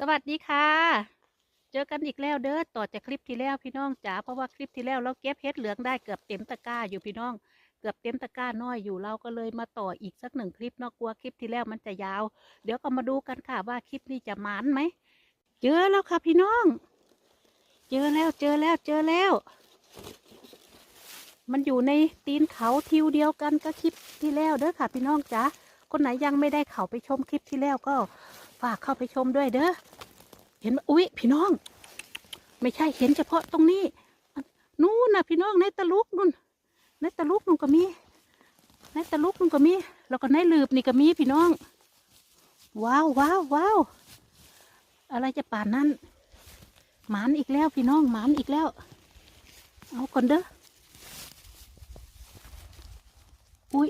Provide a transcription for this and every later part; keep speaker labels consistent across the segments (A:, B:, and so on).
A: สวัสดีค่ะ เจอกันอีกแล้วเด้อต่อจากคลิปที่แล้วพี่น้องจ๋าเพราะว่าคลิปที่แล้วเราเก็บเห็ดเหลืองได้เกือบเต็มตะกร้าอยู่พี่น้อง เกือบเต็มตะกร้าน้อยอยู่เราก็เลยมาต่ออีกสักหนึ่งคลิปเนาะกลัวคลิปที่แล้วมันจะยาว เดี๋ยวก็มาดูกันค่ะว่าคลิปนี้จะหมานไหมเจอแล้วค่ะพี่น้อง เจอแล้วเจอแล้วเจอแล้ว มันอยู่ในตีนเขาทิวเดียวกันกับคลิปที่แล้วเด้อค่ะ พี่น้องจ๋าคนไหนยังไม่ได้เข้าไปชมคลิปที่แล้วก็ฝากเข้าไปชมด้วยเด้อเห็นอุ๊ยพี่น้อง ไม่ใช่เห็นเฉพาะตรงนี้นู่นน่ะพี่น้องในตะลุกนู่น ในตะลุกนู่นก็มีในตะลุกนู่นก็มี แล้วก็ในลืบนี่ก็มีพี่น้อง ว้าวว้าวว้าวอะไรจะป่านนั้นหมานอีกแล้วพี่น้องหมานอีกแล้ว เอาก่อนเด้ออุ๊ย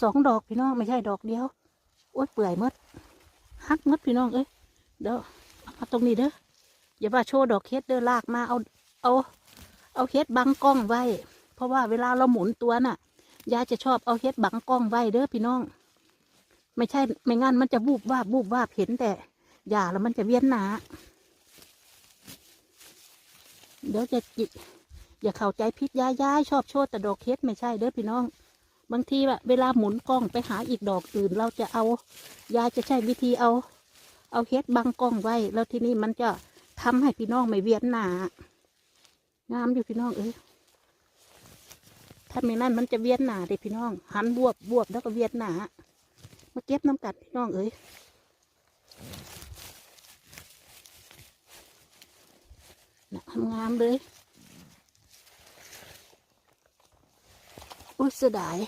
A: สองดอกพี่น้องไม่ใช่ดอกเดียวโอ๊ยเปื่อยมดฮักมดพี่น้องเอ้ยเดี๋ยวเอามาตรงนี้เด้ออย่าว่าโชว์ดอกเฮ็ดเด้อลากมาเอาเอาเอาเฮ็ดบังกล้องไว้ เพราะว่าเวลาเราหมุนตัวน่ะยายจะชอบเอาเฮ็ดบังกล้องไว้เด้อพี่น้อง ไม่ใช่ไม่งั้นมันจะบูบวาบบูบวาบเห็นแต่ยาแล้วมันจะเวียนหนาเดี๋ยวจะจิอย่าเข้าใจพิษยายยายชอบโชว์แต่ดอกเฮ็ดไม่ใช่เด้อพี่น้อง บางทีแบบเวลาหมุนกล้องไปหาอีกดอกอื่น เราจะเอายายจะใช้วิธีเอา เอาเฮ็ดบังกล้องไว้ แล้วทีนี้มันจะทำให้พี่น้องไม่เวียนหนางามอยู่พี่น้องเอ้ย ถ้าไม่นั่นมันจะเวียนหนาเด็พี่น้อง หันบวบบวบแล้วก็เวียนหนามาเก็บน้ำกัดพี่น้องเอ้ยนะงามเลยอุ้ยเสียดาย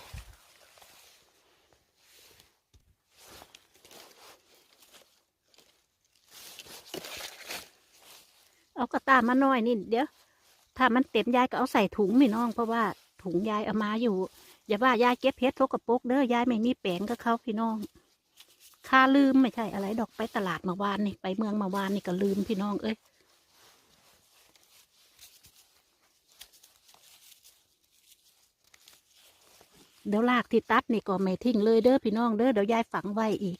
A: เอากระตามาหน่อยนี่เดี๋ยว ถ้ามันเต็มยายก็เอาใส่ถุงพี่น้องเพราะว่า ถุงยายเอามาอยู่ อย่าว่ายายเก็บเพชรทกกระปกเด้อยายไม่มีแปลงกับเขาพี่น้องค่าลืมไม่ใช่อะไรดอกไปตลาดเมาวานนี่ไปเมืองเมาวานนี่ก็ลืมพี่น้องเอ้ยเดี๋ยวลากที่ตัดนี่ก็ไม่ทิ้งเลยเด้อพี่น้องเด้อเดี๋ยวยายฝังไว้อีก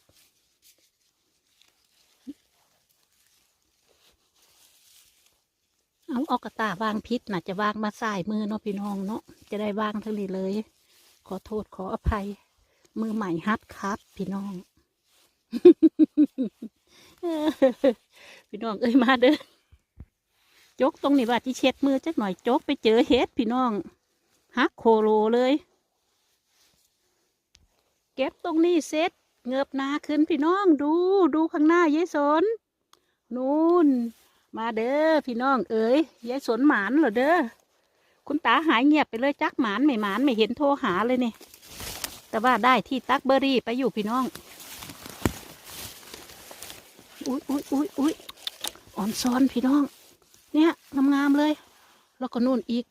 A: ออกกระตาวางพิษน่ะจะวางมาสายมือเนาะพี่น้องเนาะจะได้วางทั้งนี้เลย ขอโทษขออภัย มือใหม่ฮัดครับ พี่น้อง พี่น้องเอ้ยมาเด้อจกตรงนี้ว่าที่เช็ดมือจักหน่อยจกไปเจอเฮ็ดพี่น้องฮักโคโลเลย เก็บตรงนี้เสร็จเงือบหนาขึ้นพี่น้องดูดูข้างหน้ายายสนนู่น มาเด้อพี่น้องเอ๋ยยายสวนหมานเหรอเด้อคุณตาหายเงียบไปเลยจักหมานไม่หมานไม่เห็นโทรหาเลยนี่แต่ว่าได้ที่ตักเบอร์รี่ไปอยู่พี่น้องอุ้ยอุ้ยอุ้ยอุ้ยอ่อนซ้อนพี่น้อง เนี่ยงามๆเลย แล้วก็นู่นอีก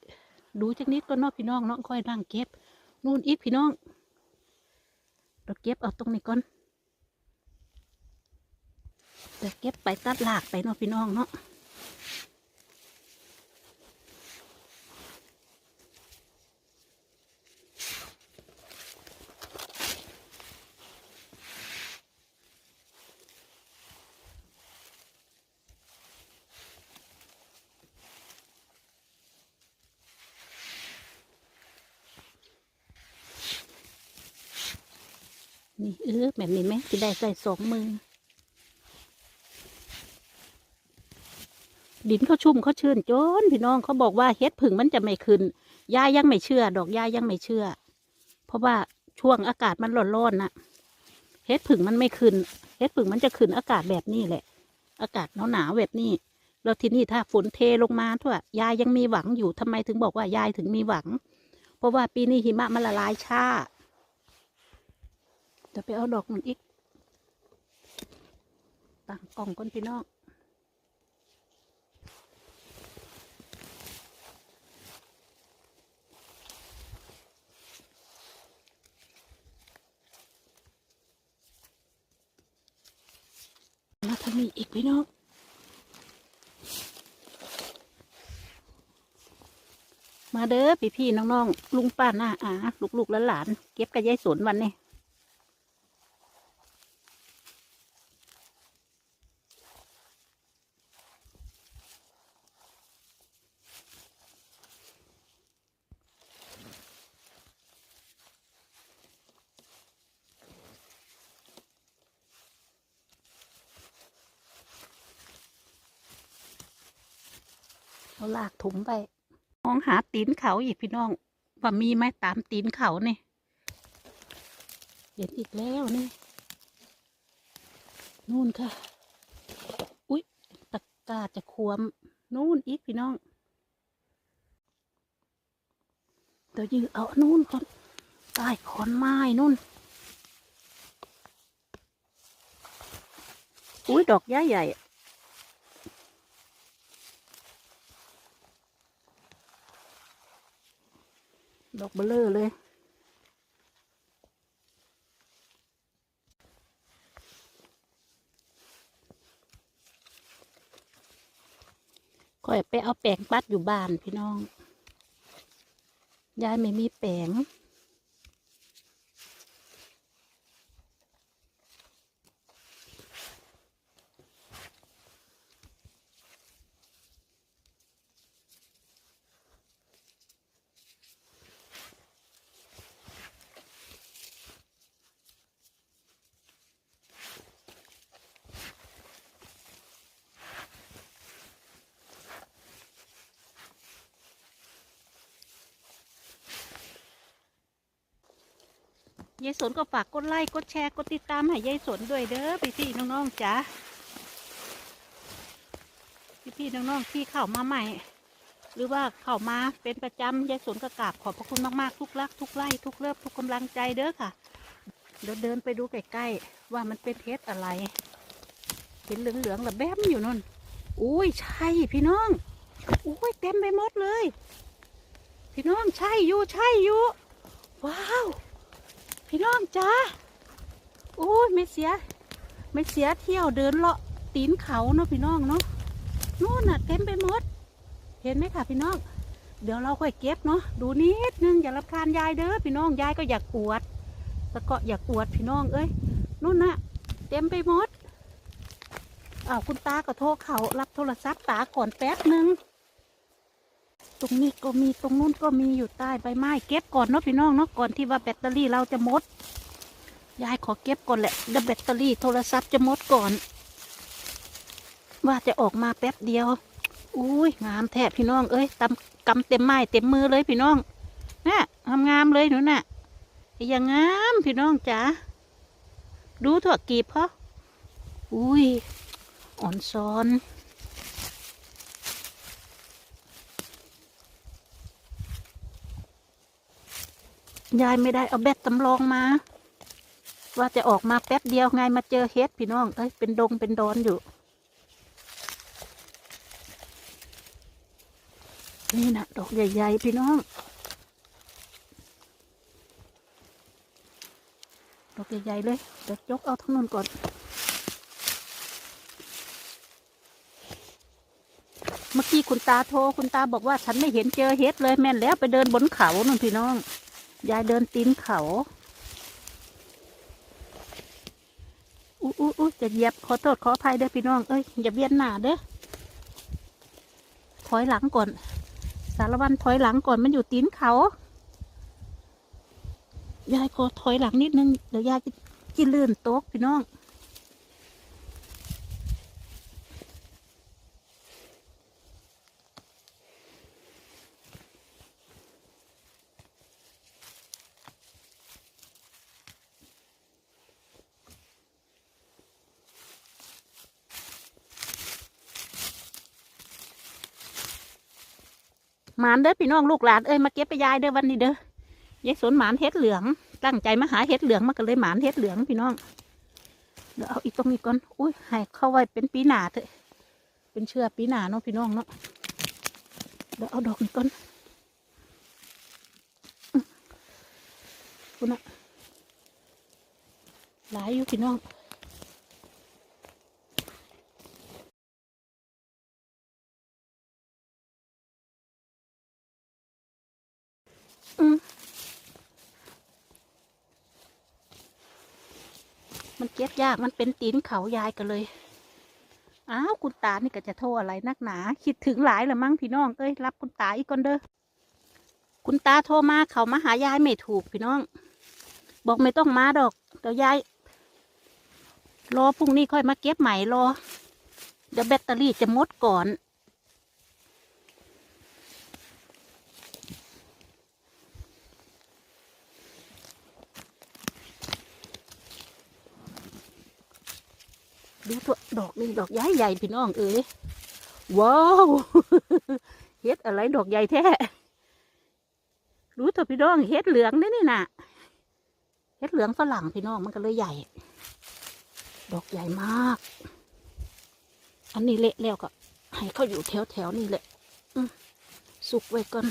A: ดูจักนิดก็นอกพี่น้องเนาะค่อยนั่งเก็บ นู่นอีกพี่น้องเราเก็บเอาตรงนี้ก่อน เดี๋ยวเก็บไปตัดหลากไปเนาะพี่น้องเนาะนี่เออแบบนี้ไหมที่ได้ใส่สองมือ ดินเขาชุ่มเขาชื้นจนพี่น้องเขาบอกว่าเฮ็ดผึ่งมันจะไม่ขึ้นยายยังไม่เชื่อ ดอกยายยังไม่เชื่อ เพราะว่าช่วงอากาศมันร้อนๆน่ะเฮ็ดผึ่งมันไม่ขึ้นเฮ็ดผึ่งมันจะขึ้นอากาศแบบนี้แหละ อากาศหนาวๆแบบนี้แล้วทีนี้ถ้าฝนเทลงมาทั่วยายยังมีหวังอยู่ทำไมถึงบอกว่ายายถึงมีหวัง เพราะว่าปีนี้หิมะมันละลายช้าจะไปเอาดอกมันอีกตั้งกล่องก้นพี่น้อง ทางนี้อีกพี่น้องมาเด้อพี่พี่น้องๆลุงป้าหน้าอาลูกๆหลานๆเก็บกระยายสนวันนี้ ลากถุงไปมองหาตีนเขาอีกพี่น้องว่ามีไหมตามตีนเขาเนี่ยเห็นอีกแล้วนี่นู่นค่ะ อุ๊ยตะกร้าจะควมนู่นอีกพี่น้องเดี๋ยวยือเอานู่นก่อนใต้ขอนไม้นู่น อุ้ยดอกย้าใหญ่ ดอกเบลเลอร์เลย ค่อยไปเอาแปลงปัดอยู่บ้านพี่น้อง ยายไม่มีแปลง ยายสนก็ฝากกดไลค์กดแชร์กดติดตามให้ยายสนด้วยเด้อพี่พี่ๆน้องๆจ้าพี่พี่ๆน้องๆที่เข้ามาใหม่ หรือว่าเข้ามาเป็นประจำยายสนก็กราบขอบพระคุณมากๆทุกรัก ทุกไล่ทุกเลิฟทุกกำลังใจเด้อค่ะเดี๋ยวเดินไปดูใกล้ๆว่ามันเป็นเทสอะไร เห็นเหลืองๆระแบมอยู่นนอุ้ยใช่พี่น้องอุ้ยเต็มไปหมดเลย พี่น้องใช่อยู่ใช่อยู่ว้าว พี่น้องจ้าโอ้ยไม่เสีย ไม่เสียเที่ยวเดินเลาะตีนเขาเนาะพี่น้องเนาะนู่นน่ะเต็มไปหมด เห็นไหมคะพี่น้อง เดี๋ยวเราค่อยเก็บเนาะดูนิดนึงอย่ารับคานยายเด้อพี่น้องยายก็อยากอวดแล้วก็อยากอวดพี่น้องเอ้ยนู่นน่ะ เต็มไปหมดอ้าวคุณตาก็โทรเขารับโทรศัพท์ตาก่อนแป๊บนึง ตรงนี้ก็มีตรงนู้นก็มีอยู่ใต้ใบไม้เก็บก่อนเนาะพี่น้องเนาะก่อนที่ว่าแบตเตอรี่เราจะหมดยายขอเก็บก่อนแหละเดี๋ยวแบตเตอรี่โทรศัพท์จะหมดก่อน ว่าจะออกมาแป๊บเดียวอุ้ยงามแทบพี่น้องเอ้ยตำกำเต็มไม้เต็มมือเลยพี่น้องนะงามงามเลยหนูน่ะอย่างงามพี่น้องจ๋าดูถั่วกกีบเขาอุ้ยอ่อนซ้อน ยายไม่ได้เอาแบตตำรองมา ว่าจะออกมาแป๊บเดียวไงมาเจอเฮ็ดพี่น้อง เอ้ยเป็นดงเป็นดอนอยู่ นี่นะดอกใหญ่ ๆ พี่น้อง ดอกใหญ่ ๆ เลยเดี๋ยวยกเอาทั้งนู้นก่อน เมื่อกี้คุณตาโทรคุณตาบอกว่าฉันไม่เห็นเจอเฮ็ดเลยแม่นแล้วไปเดินบนเขานู่นพี่น้อง ยายเดินตีนเขาอู้อู้อู้จะเหยียบขอโทษขออภัยเด้อพี่น้อง เอ้ยอย่าเบียนหน้าเด้อถอยหลังก่อน สารวันถอยหลังก่อนมันอยู่ตีนเขายายขอถอยหลังนิดนึงเดี๋ยวยายจะจิลื่นโต๊ะพี่น้องานเด้อพี่น้องลูกหลานเอ้ยมาเก็บไปยายเด้อวันนี้เด้อยายสนหมานเฮ็ดเหลือง ตั้งใจมาหาเฮ็ดเหลืองมาก็เลยหมานเฮ็ดเหลืองพี่น้องเดี๋ยวเอาอีกตรงนี้ก่อนอุ้ยให้เข้าไว้เป็นปีหนาเถอะเป็นเชือปีหนาเนาะพี่น้องเนาะเดี๋ยวเอาดอกนี้ก่อนคุณอะหลายอยู่พี่น้อง มันเก็บยากมันเป็นตีนเขายายกันเลย อ้าวคุณตานี่ก็จะโทรอะไรนักหนา คิดถึงหลายละมั้งพี่น้องเอ้ยรับคุณตาอีกคนเด้อคุณตาโทรมาเขามาหายายไม่ถูกพี่น้อง บอกไม่ต้องมาดอกเดี๋ยวยายรอพรุ่งนี้ค่อยมาเก็บใหม่รอเดี๋ยวแบตเตอรี่จะหมดก่อน ดูตัวดอกนี่ดอกใหญ่ใหญ่พี่น้องเอ้ยว้าวเฮ็ดอะไรดอกใหญ่แท้รู้ตัวพี่น้องเฮ็ดเหลืองนี่นี่น่ะเฮ็ดเหลืองฝรั่งพี่น้องมันก็เลยใหญ่ ดอกใหญ่มาก อันนี้เละแล้วก็ให้เขาอยู่แถวแถวๆนี่แหละสุกไว้ก่อน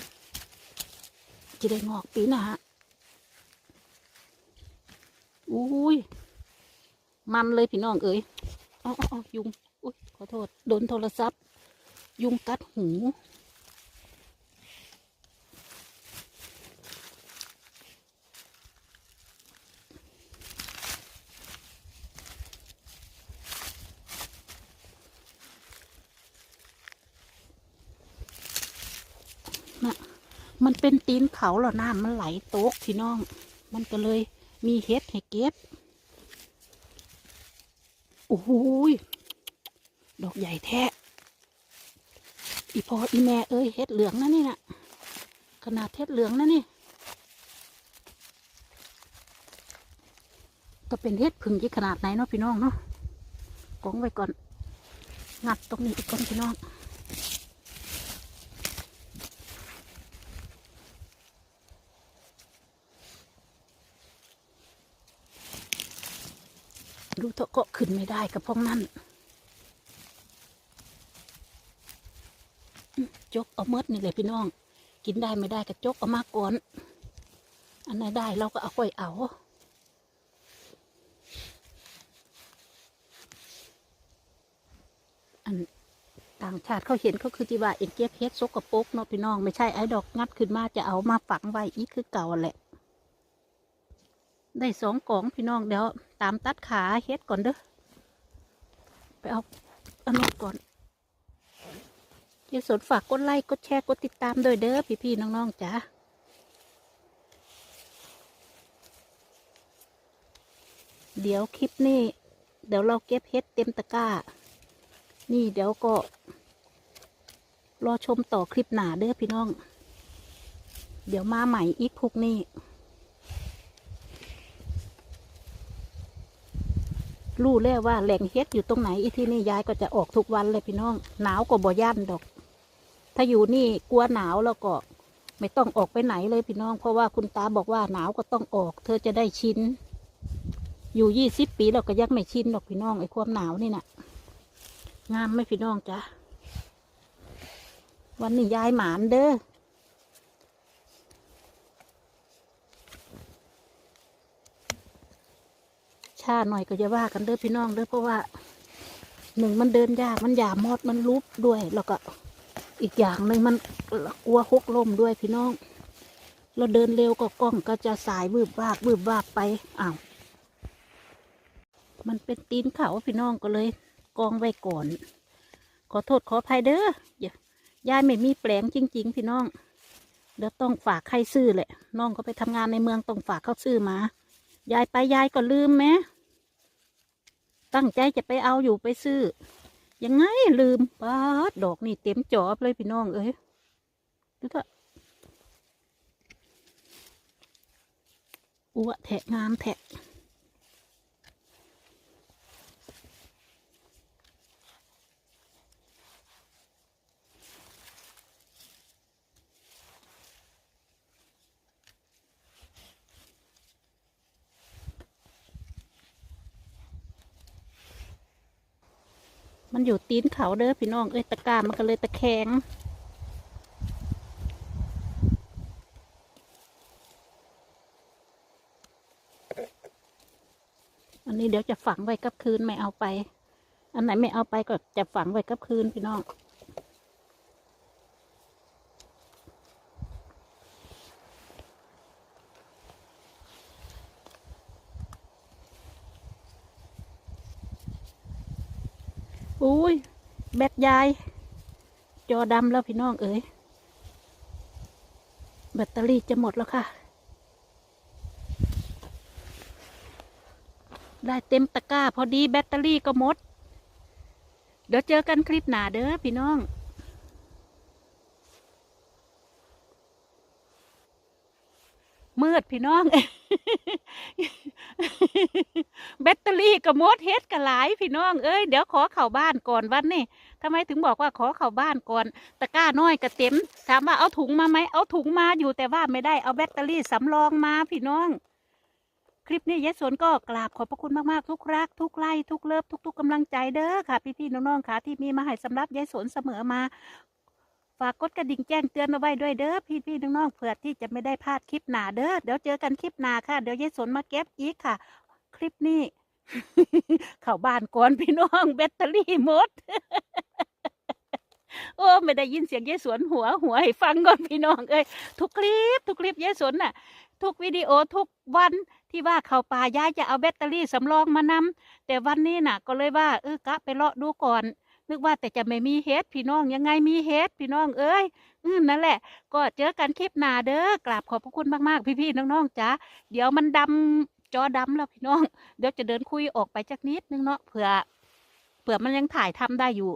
A: จะได้งอกปีหน้าอุ้ย มันเลยพี่น้องเอ้ย อ๋อออยุงอุ้ยขอโทษ โดนโทรศัพท์ ยุงกัดหู น่ะ มันเป็นตีนเขาเหรอน้ำมันไหลโต๊กพี่น้อง มันก็เลยมีเห็ดให้เก็บ โอ้โหยดอกใหญ่แท้ อีพออีแม่เอ้ยเฮ็ดเหลืองนะนี่นะขนาดเฮ็ดเหลืองนะนี่ ก็เป็นเฮ็ดพึ่งยี่ขนาดไหนเนาะพี่น้องเนาะกองไว้ก่อน งัดตรงนี้อีกก่อนพี่น้อง เถอะก็ขึ้นไม่ได้กับพวกนั้นจกเอาเมดนี่เลยพี่น้อง กินได้ไม่ได้ก็จกเอามาก่อน อันไหนได้เราก็เอาไว้เอาอันต่างชาติเขาเห็นเขาคือจีว่าเอ็นเก็บเฮ็ดซกกระปกเนาะพี่น้องไม่ใช่ไอ้ดอกงัดขึ้นมาจะเอามาฝังไว้อีกคือเก่าแหละ ได้สองกล่องพี่น้องเดี๋ยว ตามตัดขาเฮ็ดก่อนเด้อไปเอาอันนี้ก่อนเจ้าสนฝากกดไลค์กดแชร์กดติดตามด้วยเด้อพี่ๆน้องๆจ้าเดี๋ยวคลิปนี้ เดี๋ยวเราเก็บเฮ็ดเต็มตะกร้า นี่เดี๋ยวก็ รอชมต่อคลิปหนาเด้อพี่น้อง เดี๋ยวมาใหม่อีกพวกนี้ รู้แล้วว่าแหล่งเฮ็ดอยู่ตรงไหนอีที่นี่ยายก็จะออกทุกวันเลยพี่น้อง หนาวก็บ่ย่านดอก ถ้าอยู่นี่กลัวหนาวแล้วก็ ไม่ต้องออกไปไหนเลยพี่น้อง เพราะว่าคุณตาบอกว่าหนาวก็ต้องออก เธอจะได้ชินอยู่ยี่สิบปีเราก็ยังไม่ชินหรอกพี่น้องไอ้ความหนาวนี่น่ะ งามไหมพี่น้องจ๊ะวันนี้ยายหมานเด้อ ช้าหน่อยก็จะว่ากันเด้อพี่น้องเด้อเพราะว่าหนึ่งมันเดินยากมันหยาบมอดมันลุบด้วย แล้วก็อีกอย่างหนึ่งมันกลัวหกล้มด้วยพี่น้อง เราเดินเร็วก็กล้องก็จะสายวืบวาบวืบวาบไปอ้าวมันเป็นตีนเขาพี่น้องก็เลยกองไว้ก่อน ขอโทษขออภัยเด้อยายไม่มีแปลงจริง ๆ พี่น้องเดี๋ยวต้องฝากใครซื้อแหละ น้องเขาไปทำงานในเมืองต้องฝากเขาซื้อมา ยายไปยายก็ลืมไหม ตั้งใจจะไปเอาอยู่ไปซื้อ ยังไงลืมป้าดดอกนี่เต็มจอบเลยพี่น้องเอ้ยดูเถอะอ้วแทะงามแทะ มันอยู่ตีนเขาเด้อพี่น้อง เอ้ยตะกามันก็เลยตะแคงอันนี้เดี๋ยวจะฝังไว้กับคืนไม่เอาไป อันไหนไม่เอาไปก็จะฝังไว้กับคืนพี่น้อง อุ้ย แบตยาย จอดำแล้วพี่น้องเอ๋ยแบตเตอรี่จะหมดแล้วค่ะ ได้เต็มตะกร้า พอดีแบตเตอรี่ก็หมด เดี๋ยวเจอกันคลิปหน้าเด้อพี่น้อง มืดพี่น้อง แบตเตอรี่ก็หมดเฮ็ดก็หลายพี่น้อง เอ้ยเดี๋ยวขอเข้าบ้านก่อนวันนี้ทำไมถึงบอกว่าขอเข้าบ้านก่อน ตะกร้าน้อยก็เต็ม ถามว่าเอาถุงมาไหมเอาถุงมาอยู่แต่ว่าไม่ได้เอาแบตเตอรี่สำรองมาพี่น้อง คลิปนี้ยายสนก็กราบขอบพระคุณมากๆ ทุกรัก ทุกไล่ทุกเลิฟทุกๆกำลังใจเด้อค่ะ พี่ๆน้องๆค่ะที่มีมาให้สำหรับยายสนเสมอมา ฝากกดกระดิ่งแจ้งเตือนเอาไว้ด้วยเด้อพี่ๆน้องๆเผื่อที่จะไม่ได้พลาดคลิปหนาเด้อเดี๋ยวเจอกันคลิปหนาค่ะ เดี๋ยวยายสนมาเก็บอีกค่ะ คลิปนี้ เข้าบ้านก่อนพี่น้องแบตเตอรี่หมด โอ้ไม่ได้ยินเสียงยายสวนหัวหัวให้ฟังก่อนพี่น้องเอ้ยทุกคลิป ทุกคลิปยายสนน่ะ ทุกวิดีโอทุกวันที่ว่าเข้าป่ายายจะเอาแบตเตอรี่สำรองมานำแต่วันนี้น่ะ ก็เลยว่าเออกะไปเลาะดูก่อน นึกว่าแต่จะไม่มีเฮ็ดพี่น้องยังไงมีเฮ็ดพี่น้องเอ้ยอืมนั่นแหละ ก็เจอกันคลิปหน้าเด้อกราบขอบพระคุณมากๆ พี่ๆน้องๆจ้าเดี๋ยวมันดำจอดำแล้วพี่น้อง เดี๋ยวจะเดินคุยออกไปจักนิดนึงเนาะเผื่อเผื่อมันยังถ่ายทำได้อยู่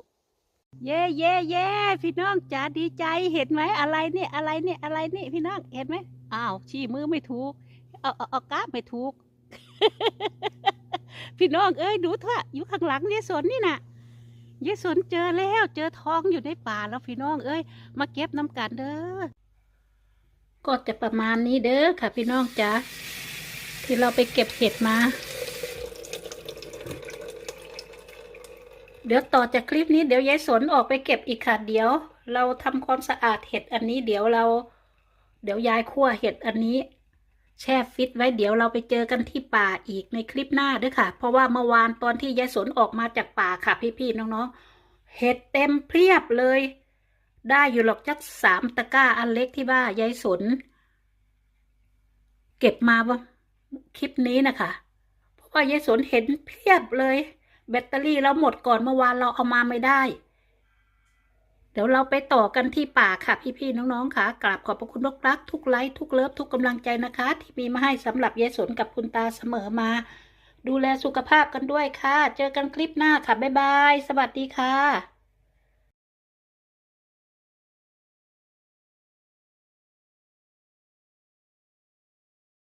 A: เย่เย่เย่พี่น้องจ๋าดีใจเห็นไหมอะไรนี่อะไรนี่อะไรนี่พี่น้องเห็นไหมอ้าวชี้มือไม่ถูกเอาเอาเอากราฟไม่ถูก พี่น้องเอ้ยดูเถอะอยู่ข้างหลังยายสนนี่น่ะ ยายสนเจอแล้วเจอทองอยู่ในป่าแล้วพี่น้อง เอ้ย มาเก็บน้ำกันเด้อ ก็จะประมาณนี้เด้อค่ะ พี่น้องจ๋าที่เราไปเก็บเห็ดมา เดี๋ยวต่อจากคลิปนี้เดี๋ยวยายสนออกไปเก็บอีกค่ะเดี๋ยว เราทำความสะอาดเห็ดอันนี้เดี๋ยวเรา เดี๋ยวยายคั่วเห็ดอันนี้ แช่ฟิตไว้เดี๋ยวเราไปเจอกันที่ป่าอีกในคลิปหน้าด้วยค่ะ เพราะว่าเมื่อวานตอนที่ยายสนออกมาจากป่าค่ะ พี่ๆน้องๆเห็ดเต็มเพียบเลย ได้อยู่หรอกจักสามตะกร้าอันเล็กที่ว่ายายสน เก็บมาว่าคลิปนี้นะคะเพราะว่ายายสนเห็นเพียบเลย แบตเตอรี่เราหมดก่อนเมื่อวานเราเอามาไม่ได้ เดี๋ยวเราไปต่อกันที่ป่าค่ะพี่ๆน้องๆค่ะกราบขอบพระคุณทุกรักทุกไลค์ทุกเลิฟทุกกำลังใจนะคะ ที่มีมาให้สำหรับเยสนกับคุณตาเสมอมา ดูแลสุขภาพกันด้วยค่ะ เจอกันคลิปหน้าค่ะบ๊ายบาย สวัสดีค่ะ